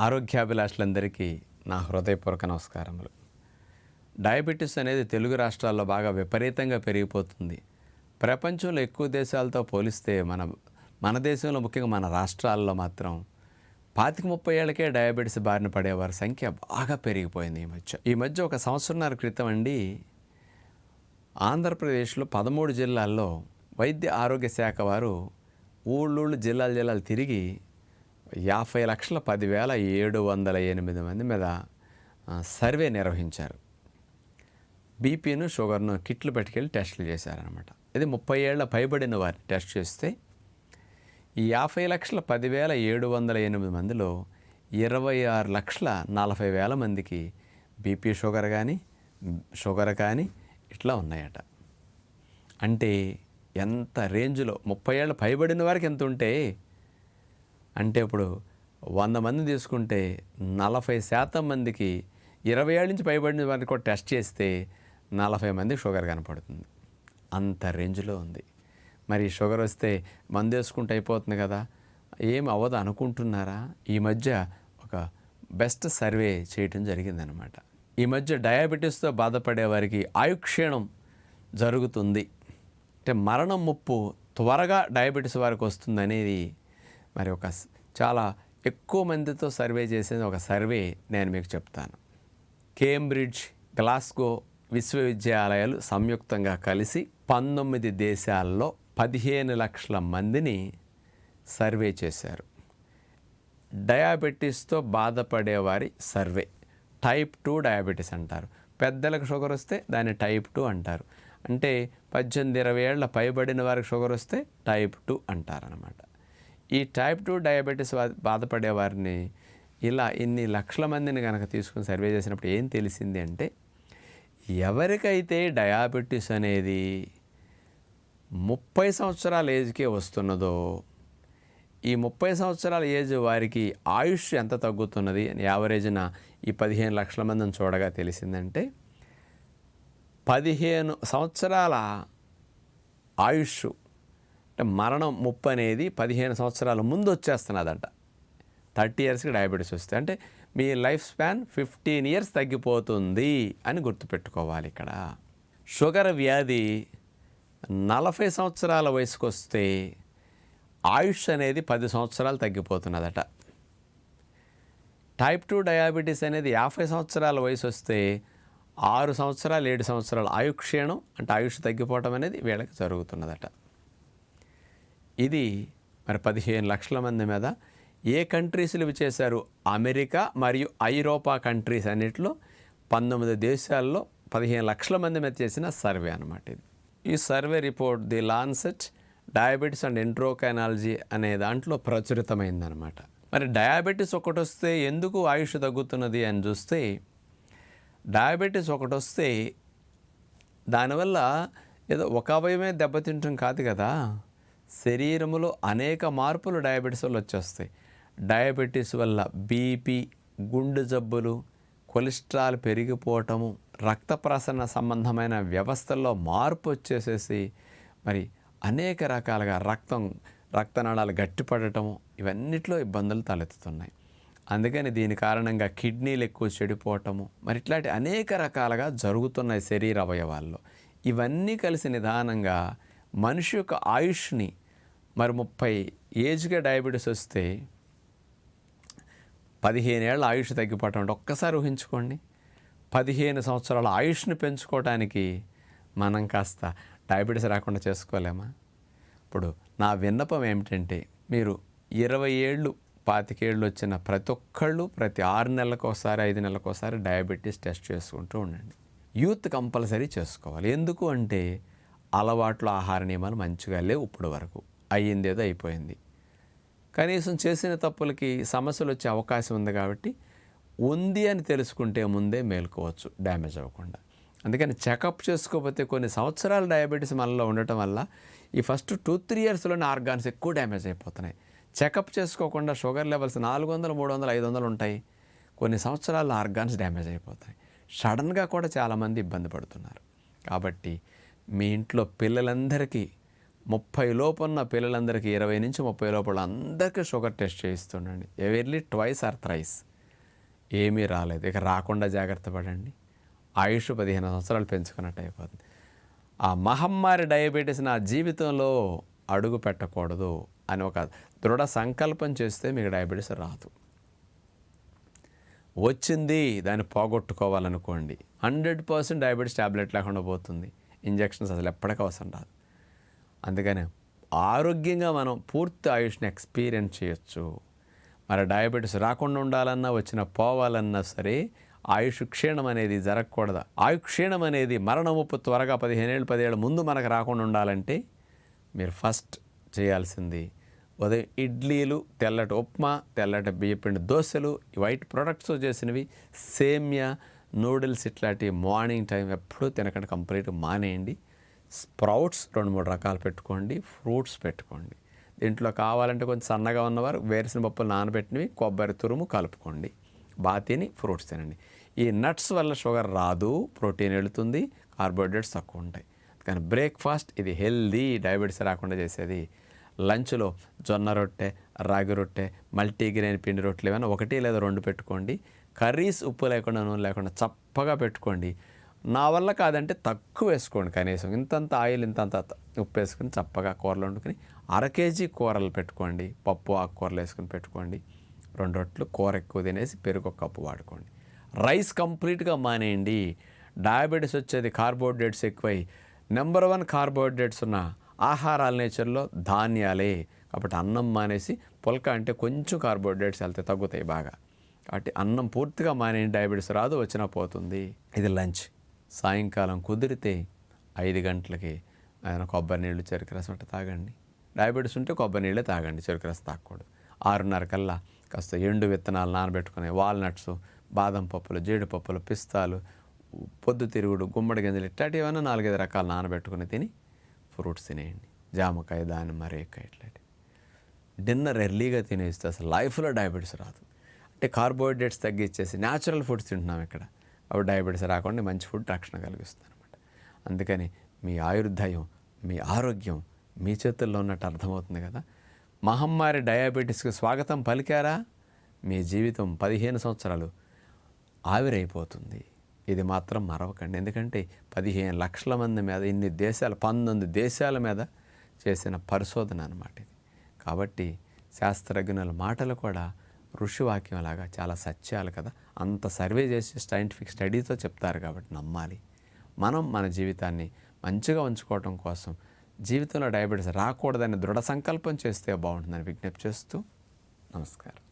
ఆరోగ్యాభిలాషులందరికీ నా హృదయపూర్వక నమస్కారములు. డయాబెటీస్ అనేది తెలుగు రాష్ట్రాల్లో బాగా విపరీతంగా పెరిగిపోతుంది. ప్రపంచంలో ఎక్కువ దేశాలతో పోలిస్తే మన మన దేశంలో ముఖ్యంగా మన రాష్ట్రాల్లో మాత్రం పాతిక ముప్పై ఏళ్ళకే డయాబెటీస్ బారిన పడేవారి సంఖ్య బాగా పెరిగిపోయింది ఈ మధ్య. ఈ మధ్య ఒక సంవత్సరంన్నర క్రితం అండి ఆంధ్రప్రదేశ్లో పదమూడు జిల్లాల్లో వైద్య ఆరోగ్య శాఖ వారు ఊళ్ళూళ్ళు జిల్లాలు జిల్లాలు తిరిగి యాభై లక్షల పదివేల ఏడు వందల ఎనిమిది మంది మీద సర్వే నిర్వహించారు. బీపీను షుగర్ను కిట్లు పెట్టుకెళ్ళి టెస్టులు చేశారనమాట ఇది ముప్పై ఏళ్ళ పైబడిన వారిని టెస్ట్ చేస్తే ఈ యాభై లక్షల పదివేల ఏడు వందల ఎనిమిది మందిలో ఇరవై ఆరు లక్షల నలభై వేల మందికి బీపీ షుగర్ కానీ షుగర్ కానీ ఇట్లా ఉన్నాయట. అంటే ఎంత రేంజ్లో ముప్పై ఏళ్ళ పైబడిన వారికి ఎంత ఉంటే అంటే ఇప్పుడు వంద మంది తీసుకుంటే నలభై శాతం మందికి ఇరవై ఏళ్ళ నుంచి పైబడిన వారికి కూడా టెస్ట్ చేస్తే నలభై మందికి షుగర్ కనపడుతుంది. అంత రేంజ్లో ఉంది. మరి షుగర్ వస్తే మందు వేసుకుంటే అయిపోతుంది కదా. ఏం అవ్వదు అనుకుంటున్నారా? ఈ మధ్య ఒక బెస్ట్ సర్వే చేయటం జరిగిందనమాట ఈ మధ్య డయాబెటీస్తో బాధపడే వారికి ఆయుక్షీణం జరుగుతుంది. అంటే మరణం ముప్పు త్వరగా డయాబెటీస్ వారికి వస్తుంది అనేది మరి ఒక చాలా ఎక్కువ మందితో సర్వే చేసిన ఒక సర్వే నేను మీకు చెప్తాను. కేంబ్రిడ్జ్ గ్లాస్గో విశ్వవిద్యాలయాలు సంయుక్తంగా కలిసి పంతొమ్మిది దేశాల్లో పదిహేను లక్షల మందిని సర్వే చేశారు. డయాబెటీస్తో బాధపడేవారి సర్వే. టైప్ టూ డయాబెటీస్ అంటారు. పెద్దలకు షుగర్ వస్తే దాన్ని టైప్ టూ అంటారు. అంటే పద్దెనిమిది ఇరవై ఏళ్ళ పైబడిన వారికి షుగర్ వస్తే టైప్ టూ అంటారనమాట ఈ టైప్ టూ డయాబెటీస్ బాధపడే వారిని ఇలా ఇన్ని లక్షల మందిని కనుక తీసుకుని సర్వే చేసినప్పుడు ఏం తెలిసింది అంటే ఎవరికైతే డయాబెటీస్ అనేది ముప్పై సంవత్సరాల ఏజ్కే వస్తున్నదో ఈ ముప్పై సంవత్సరాల ఏజ్ వారికి ఆయుష్ ఎంత తగ్గుతున్నది యావరేజ్న ఈ పదిహేను లక్షల మందిని చూడగా తెలిసిందంటే పదిహేను సంవత్సరాల ఆయుష్ అంటే మరణం ముప్పు అనేది పదిహేను సంవత్సరాల ముందు వచ్చేస్తున్నదంట. థర్టీ ఇయర్స్కి డయాబెటీస్ వస్తే అంటే మీ లైఫ్ స్పాన్ ఫిఫ్టీన్ ఇయర్స్ తగ్గిపోతుంది అని గుర్తుపెట్టుకోవాలి ఇక్కడ. షుగర్ వ్యాధి నలభై సంవత్సరాల వయసుకు వస్తే ఆయుష్ అనేది పది సంవత్సరాలు తగ్గిపోతున్నదట. టైప్ టూ డయాబెటీస్ అనేది యాభై సంవత్సరాల వయసు వస్తే ఆరు సంవత్సరాలు ఏడు సంవత్సరాలు ఆయుక్షీణం అంటే ఆయుష్ తగ్గిపోవటం అనేది వీళ్ళకి జరుగుతున్నదట. ఇది మరి పదిహేను లక్షల మంది మీద ఏ కంట్రీస్లు ఇవి చేశారు? అమెరికా మరియు ఐరోపా కంట్రీస్ అన్నిటిలో పంతొమ్మిది దేశాల్లో పదిహేను లక్షల మంది మీద చేసిన సర్వే అనమాట ఇది. ఈ survey report the Lancet diabetes and endocrinology అనే దాంట్లో ప్రచురితమైందనమాట మరి డయాబెటీస్ ఒకటి వస్తే ఎందుకు ఆయుష్ తగ్గుతున్నది అని చూస్తే డయాబెటీస్ ఒకటి వస్తే దానివల్ల ఏదో ఒక అవయవమే దెబ్బతింటం కాదు కదా. శరీరములో అనేక మార్పులు డయాబెటీస్ వల్ల వచ్చేస్తాయి. డయాబెటీస్ వల్ల బీపీ గుండె జబ్బులు కొలెస్ట్రాల్ పెరిగిపోవటము రక్త ప్రసరణ సంబంధమైన వ్యవస్థల్లో మార్పు వచ్చేసేసి మరి అనేక రకాలుగా రక్తం రక్తనాళాలు గట్టిపడటము ఇవన్నిట్లో ఇబ్బందులు తలెత్తుతున్నాయి. అందుకని దీని కారణంగా కిడ్నీలు ఎక్కువ చెడిపోవటము మరి ఇట్లాంటి అనేక రకాలుగా జరుగుతున్నాయి శరీర అవయవాల్లో. ఇవన్నీ కలిసి నిదానంగా మనిషి యొక్క ఆయుష్ని మరి ముప్పై ఏజ్గా డయాబెటీస్ వస్తే పదిహేను ఏళ్ళ ఆయుష్ తగ్గిపోవటం అంటే ఒక్కసారి ఊహించుకోండి. పదిహేను సంవత్సరాల ఆయుష్ని పెంచుకోవటానికి మనం కాస్త డయాబెటీస్ రాకుండా చేసుకోలేమా? ఇప్పుడు నా విన్నపం ఏమిటంటే మీరు ఇరవై ఏళ్ళు పాతికేళ్ళు వచ్చిన ప్రతి ఒక్కళ్ళు ప్రతి ఆరు నెలలకు ఒకసారి ఐదు నెలలకు ఒకసారి డయాబెటీస్ టెస్ట్ చేసుకుంటూ ఉండండి. యూత్ కంపల్సరీ చేసుకోవాలి. ఎందుకు అంటే అలవాట్లు ఆహార నియమాలు మంచిగా లేవు ఇప్పుడు వరకు. అయ్యింది ఏదో అయిపోయింది. కనీసం చేసిన తప్పులకి సమస్యలు వచ్చే అవకాశం ఉంది కాబట్టి ఉంది అని తెలుసుకుంటే ముందే మేల్కోవచ్చు డ్యామేజ్ అవ్వకుండా. అందుకని చెకప్ చేసుకోకపోతే కొన్ని సంవత్సరాలు డయాబెటీస్ మనలో ఉండటం వల్ల ఈ ఫస్ట్ టూ త్రీ ఇయర్స్లోనే ఆర్గాన్స్ ఎక్కువ డ్యామేజ్ అయిపోతున్నాయి. చెకప్ చేసుకోకుండా షుగర్ లెవెల్స్ నాలుగు వందలు మూడు వందలు ఐదు వందలు ఉంటాయి. కొన్ని సంవత్సరాల్లో ఆర్గాన్స్ డ్యామేజ్ అయిపోతాయి. సడన్గా కూడా చాలామంది ఇబ్బంది పడుతున్నారు. కాబట్టి మీ ఇంట్లో పిల్లలందరికీ ముప్పై లోపు ఉన్న పిల్లలందరికీ ఇరవై నుంచి ముప్పై లోపల అందరికీ షుగర్ టెస్ట్ చేయిస్తుండండి. ఎవర్లీ ట్వైస్ ఆర్ థ్రైస్ ఏమీ రాలేదు. ఇక రాకుండా జాగ్రత్త పడండి. ఆయుష్ పదిహేను సంవత్సరాలు పెంచుకున్నట్టు అయిపోతుంది ఆ మహమ్మారి డయాబెటీస్ నా జీవితంలో అడుగు పెట్టకూడదు అని ఒక దృఢ సంకల్పం చేస్తే మీకు డయాబెటీస్ రాదు. వచ్చింది దాన్ని పోగొట్టుకోవాలనుకోండి. హండ్రెడ్ పర్సెంట్ డయాబెటీస్ ట్యాబ్లెట్ లేకుండా పోతుంది. ఇంజెక్షన్స్ అసలు ఎప్పటికీ అవసరం రాదు. అందుకని ఆరోగ్యంగా మనం పూర్తి ఆయుష్ని ఎక్స్పీరియన్స్ చేయొచ్చు. మరి డయాబెటీస్ రాకుండా ఉండాలన్నా వచ్చిన పోవాలన్నా సరే ఆయుష్ క్షీణం అనేది జరగకూడదు. ఆయు క్షీణం అనేది మరణ ముప్పు త్వరగా పదిహేనేళ్ళు పదిహేళ్ళ ముందు మనకు రాకుండా ఉండాలంటే మీరు ఫస్ట్ చేయాల్సింది ఉదయం ఇడ్లీలు తెల్లటి ఉప్మా తెల్లటి బియ్యపిండి దోశలు ఈ వైట్ ప్రొడక్ట్స్ చేసినవి సేమ్యా నూడిల్స్ ఇట్లాంటి మార్నింగ్ టైం ఎప్పుడూ తినకుండా కంప్లీట్గా మానేయండి. స్ప్రౌట్స్ రెండు మూడు రకాలు పెట్టుకోండి ఫ్రూట్స్ పెట్టుకోండి. దీంట్లో కావాలంటే కొంచెం సన్నగా ఉన్నవారు వేరుసిన పప్పులు నానబెట్టినవి కొబ్బరి తురుము కలుపుకోండి. బాగా తిని ఫ్రూట్స్ తినండి. ఈ నట్స్ వల్ల షుగర్ రాదు ప్రోటీన్ వెళుతుంది కార్బోహైడ్రేట్స్ తక్కువ ఉంటాయి. కానీ బ్రేక్ఫాస్ట్ ఇది హెల్దీ డయాబెటీస్ రాకుండా చేసేది. లంచ్లో జొన్న రొట్టె రాగి రొట్టె మల్టీగ్రెయిన్ పిండి రొట్టెలు ఏమైనా ఒకటి లేదా రెండు పెట్టుకోండి. కర్రీస్ ఉప్పు లేకుండా నూనె లేకుండా చప్పగా పెట్టుకోండి. నా వల్ల కాదంటే తక్కువ వేసుకోండి కనీసం. ఇంతంత ఆయిల్ ఇంతంత ఉప్పు వేసుకుని చప్పగా కూరలు వండుకొని అర కేజీ కూరలు పెట్టుకోండి. పప్పు ఆకుకూరలు వేసుకుని పెట్టుకోండి. రెండు రొట్టెలు కూర ఎక్కువ తినేసి పెరుగు ఒక కప్పు వాడుకోండి. రైస్ కంప్లీట్గా మానేయండి. డయాబెటీస్ వచ్చేది కార్బోహైడ్రేట్స్ ఎక్కువై నెంబర్ వన్ కార్బోహైడ్రేట్స్ ఉన్న ఆహారాల నేచర్లో ధాన్యాలే. కాబట్టి అన్నం మానేసి పొలక అంటే కొంచెం కార్బోహైడ్రేట్స్ వెళ్తే తగ్గుతాయి బాగా. కాబట్టి అన్నం పూర్తిగా మానేయండి డయాబెటీస్ రాదు వచ్చినా పోతుంది. ఇది లంచ్. సాయంకాలం కుదిరితే ఐదు గంటలకి ఆయన కొబ్బరి నీళ్ళు చెరుకు రసం అంటే తాగండి. డయాబెటీస్ ఉంటే కొబ్బరి నీళ్ళే తాగండి చెరుకు రసం తాగకూడదు. ఆరున్నర కల్లా కాస్త ఎండు విత్తనాలు నానబెట్టుకునే వాల్నట్స్ బాదం పప్పులు జీడిపప్పులు పిస్తాలు పొద్దుతిరుగుడు గుమ్మడి గింజలు ఇట్లాంటివి ఏమైనా నాలుగైదు రకాలు నానబెట్టుకుని తిని ఫ్రూట్స్ తినేయండి. జామకాయ దానిమ్మ రేకాయ ఇట్లాంటివి. డిన్నర్ ఎర్లీగా తినేస్తే అసలు లైఫ్లో డయాబెటీస్ రాదు. అంటే కార్బోహైడ్రేట్స్ తగ్గించేసి న్యాచురల్ ఫుడ్స్ తింటున్నాం ఇక్కడ. అప్పుడు డయాబెటీస్ రాకుండా మంచి ఫుడ్ రక్షణ కలిగిస్తుంది అనమాట అందుకని మీ ఆయుర్దాయం మీ ఆరోగ్యం మీ చేతుల్లో ఉన్నట్టు అర్థమవుతుంది కదా. మహమ్మారి డయాబెటీస్కి స్వాగతం పలికారా? మీ జీవితం పదిహేను సంవత్సరాలు ఆవిరైపోతుంది. ఇది మాత్రం మరవకండి. ఎందుకంటే పదిహేను లక్షల మంది మీద ఇన్ని దేశాలు పంతొమ్మిది దేశాల మీద చేసిన పరిశోధన అనమాట ఇది. కాబట్టి శాస్త్రజ్ఞుల మాటలు కూడా ఋషివాక్యం లాగా చాలా సత్యాలు కదా. అంత సర్వే చేసి సైంటిఫిక్ స్టడీతో చెప్తారు కాబట్టి నమ్మాలి. మనం మన జీవితాన్ని మంచిగా ఉంచుకోవటం కోసం జీవితంలో డయాబెటీస్ రాకూడదని దృఢ సంకల్పం చేస్తే బాగుంటుందని విజ్ఞప్తి చేస్తూ నమస్కారం.